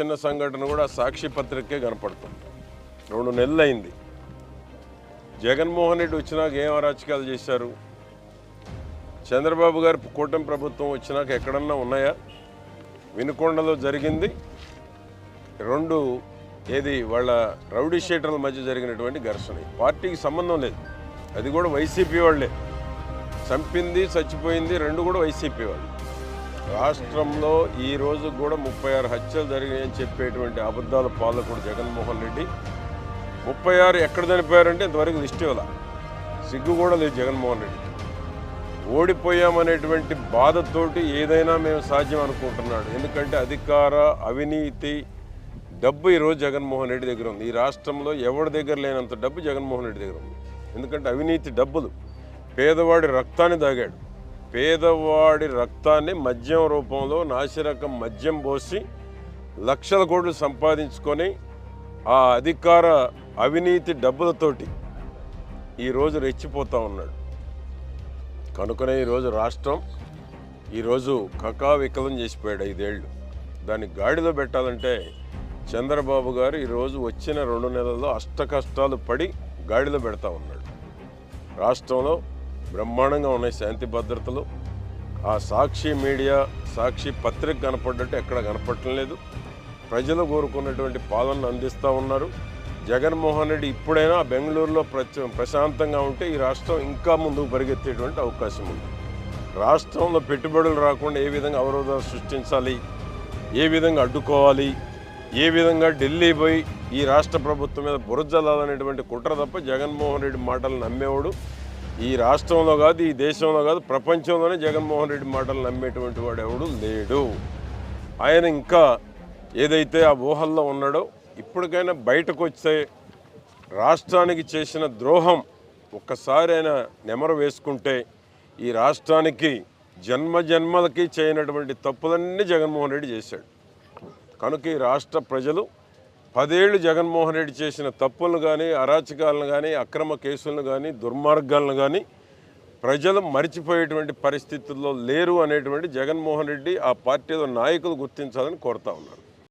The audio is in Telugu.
చిన్న సంఘటన కూడా సాక్షి పత్రికే కనపడుతుంది. రెండు నెలలు అయింది జగన్మోహన్ రెడ్డి వచ్చినాక ఏం అరాచకాలు చేశారు? చంద్రబాబు గారి కూటమి ప్రభుత్వం వచ్చినాక ఎక్కడన్నా ఉన్నాయా? వినుకొండలో జరిగింది. రెండు ఏది వాళ్ళ రౌడీ షీటర్ల మధ్య జరిగినటువంటి ఘర్షణ. పార్టీకి సంబంధం లేదు. అది కూడా వైసీపీ వాళ్ళే. చంపింది చచ్చిపోయింది రెండు కూడా వైసీపీ వాళ్ళు. రాష్ట్రంలో ఈ రోజు కూడా ముప్పై ఆరు హత్యలు జరిగాయని చెప్పేటువంటి అబద్ధాల పాలకుడు జగన్మోహన్ రెడ్డి. ముప్పై ఆరు ఎక్కడ చనిపోయారంటే ఇంతవరకు లిస్ట్ ఇవ్వాల. సిగ్గు కూడా లేదు జగన్మోహన్ రెడ్డి. ఓడిపోయామనేటువంటి బాధతోటి ఏదైనా మేము సాధ్యం అనుకుంటున్నాడు. ఎందుకంటే అధికార అవినీతి డబ్బు ఈరోజు జగన్మోహన్ రెడ్డి దగ్గర ఉంది. ఈ రాష్ట్రంలో ఎవరి దగ్గర లేనంత డబ్బు జగన్మోహన్ రెడ్డి దగ్గర ఉంది. ఎందుకంటే అవినీతి డబ్బులు. పేదవాడి రక్తాన్ని దాగాడు పేదవాడి రక్తాన్ని మద్యం రూపంలో నాసిరకం మద్యం పోసి లక్షల కోట్లు సంపాదించుకొని ఆ అధికార అవినీతి డబ్బులతోటి ఈరోజు రెచ్చిపోతూ ఉన్నాడు. కనుకనే ఈరోజు రాష్ట్రం ఈరోజు కకావికలం చేసిపోయాడు ఐదేళ్ళు. దాన్ని గాడిలో పెట్టాలంటే చంద్రబాబు గారు ఈరోజు వచ్చిన రెండు నెలల్లో అష్ట కష్టాలు పడి గాడిలో పెడతా ఉన్నాడు. రాష్ట్రంలో బ్రహ్మాండంగా ఉన్నాయి శాంతి భద్రతలు. ఆ సాక్షి మీడియా సాక్షి పత్రిక కనపడ్డట్టు ఎక్కడ కనపడటం లేదు. ప్రజలు కోరుకున్నటువంటి పాలనను అందిస్తూ ఉన్నారు. జగన్మోహన్ రెడ్డి ఇప్పుడైనా బెంగళూరులో ప్రచ ప్రశాంతంగా ఉంటే ఈ రాష్ట్రం ఇంకా ముందుకు పరిగెత్తేటువంటి అవకాశం ఉంది. రాష్ట్రంలో పెట్టుబడులు రాకుండా ఏ విధంగా అవరోధాలు సృష్టించాలి? ఏ విధంగా అడ్డుకోవాలి? ఏ విధంగా ఢిల్లీ పోయి ఈ రాష్ట్ర ప్రభుత్వం మీద బురజల్లాలనేటువంటి కుట్ర తప్ప జగన్మోహన్ రెడ్డి మాటలు నమ్మేవాడు. ఈ రాష్ట్రంలో కాదు ఈ దేశంలో కాదు ప్రపంచంలోనే జగన్మోహన్ రెడ్డి మాటలు నమ్మేటువంటి వాడు ఎవడు లేడు. ఆయన ఇంకా ఏదైతే ఆ ఊహల్లో ఉన్నాడో ఇప్పటికైనా బయటకు వచ్చే రాష్ట్రానికి చేసిన ద్రోహం ఒక్కసారి ఆయన నెమరు వేసుకుంటే ఈ రాష్ట్రానికి జన్మ జన్మలకి చేయనటువంటి తప్పులన్నీ జగన్మోహన్ రెడ్డి చేశాడు. కనుక ఈ రాష్ట్ర ప్రజలు పదేళ్ళు జగన్మోహన్ రెడ్డి చేసిన తప్పులను కానీ అరాచకాలను కానీ అక్రమ కేసులను కానీ దుర్మార్గాలను కానీ ప్రజలు మరిచిపోయేటువంటి పరిస్థితుల్లో లేరు అనేటువంటి జగన్మోహన్ రెడ్డి ఆ పార్టీలో నాయకులు గుర్తించాలని కోరుతా ఉన్నారు.